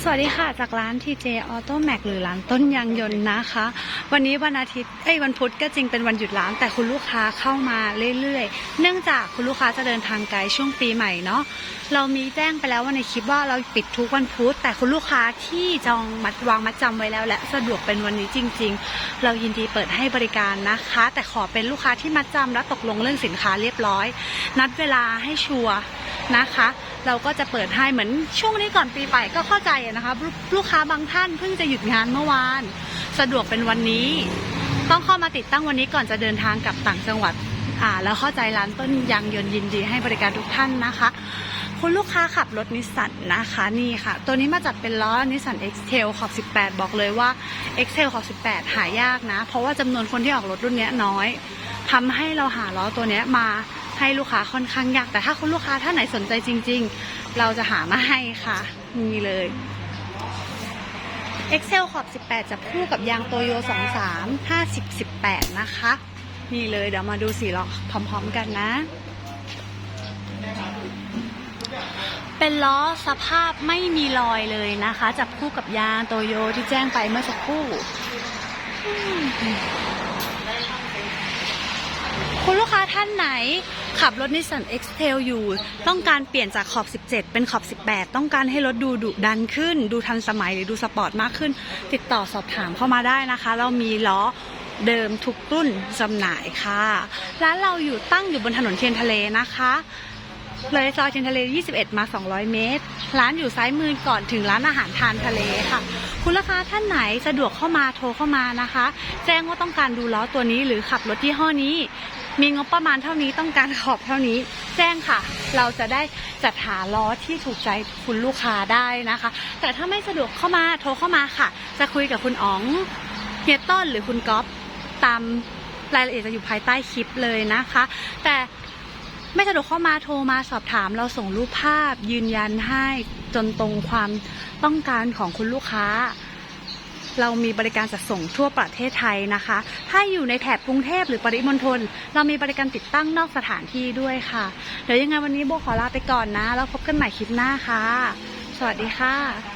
สวัสดีค่ะ จากร้าน TJ Auto Mac หรือร้านต้นยางยนต์นะคะ วันนี้วันอาทิตย์เอ้ยวันพุธก็จริงเป็นวันหยุดร้าน แต่คุณลูกค้าเข้ามาเรื่อยๆ เนื่องจากคุณลูกค้าจะเดินทางไกลช่วงปีใหม่เนาะเรามีแจ้งไปแล้วว่าในคลิปว่าเราปิดทุกวันพุธแต่คุณลูกค้าที่จองมัดวางมัดจำไว้แล้ว และสะดวกเป็นวันนี้จริง ๆ เรายินดีเปิดให้บริการนะคะ แต่ขอเป็นลูกค้าที่มัดจำและตกลงเรื่องสินค้าเรียบร้อย นัดเวลาให้ชัวร์ นะคะ เราก็จะเปิดให้เหมือนช่วงนี้ก่อนปีใหม่ก็เข้าใจนะคะลูกลูกค้าบางท่านเพิ่งจะหยุดงานเมื่อวาน สะดวกเป็นวันนี้ ต้องเข้ามาติดตั้งวันนี้ก่อนจะเดินทางกลับต่างจังหวัดอ่าแล้วเข้าใจร้านต้นยางยนต์ยินดีให้บริการทุกท่านนะคะ คุณลูกค้าขับรถนิสสันนะคะนี่ค่ะ ตัวนี้มาจัดเป็นล้อนิสสัน X-Trail ขอบ 18 บอกเลยว่า X-Trail ขอบ 18 หายากนะ เพราะว่าจำนวนคนที่ออกรถรุ่นนี้น้อยทำให้เราหาล้อตัวนี้มา ให้ลูกค้าค่อนข้างยาก แต่ถ้าคุณลูกค้าท่านไหนสนใจจริง ๆ เราจะหามาให้ค่ะมีเลย Excel ขอบ 18 จะคู่กับยางโตโย 23 50 18 นะคะ นี่เลยเดี๋ยวมาดูสีล้อพร้อมๆกันนะ เป็นล้อสภาพไม่มีรอยเลยนะคะ จับคู่กับยางโตโยที่แจ้งไปเมื่อสักครู่อืมคุณลูกค้า ท่านไหนขับรถนิสสัน X-Trail อยู่ ต้องการเปลี่ยนจากขอบ 17 เป็นขอบ 18 ต้องการให้รถดูดุดันขึ้น ดูทันสมัยหรือดูสปอร์ตมากขึ้น ติดต่อสอบถามเข้ามาได้นะคะ เรามีล้อเดิมทุกรุ่นจำหน่ายค่ะ ร้านเราอยู่ตั้งอยู่บนถนนเทียนทะเลนะคะ เลยซอยเทียนทะเล 21 มา 200 เมตร ร้านอยู่ซ้ายมือก่อนถึงร้านอาหารทานทะเลค่ะ คุณลูกค้าท่านไหนสะดวกเข้ามาโทรเข้ามานะคะ แจ้งว่าต้องการดูล้อตัวนี้หรือขับรถที่ห้อนี้ มีงบประมาณเท่านี้ต้องการขอบเท่านี้ แจ้งค่ะ เราจะได้จัดหาล้อที่ถูกใจคุณลูกค้าได้นะคะ แต่ถ้าไม่สะดวกเข้ามาโทรเข้ามาค่ะ จะคุยกับคุณอ๋องเฮียต้นหรือคุณก๊อฟตามรายละเอียดจะอยู่ภายใต้คลิปเลยนะคะ แต่ไม่สะดวกเข้ามาโทรมาสอบถาม เราส่งรูปภาพยืนยันให้จนตรงความต้องการของคุณลูกค้า เรามีบริการจัดส่งทั่วประเทศไทยนะคะ ถ้าอยู่ในแถบกรุงเทพหรือปริมณฑลเรามีบริการติดตั้งนอกสถานที่ด้วยค่ะ เดี๋ยวยังไงวันนี้โบขอลาไปก่อนนะ แล้วพบกันใหม่คลิปหน้าค่ะ สวัสดีค่ะ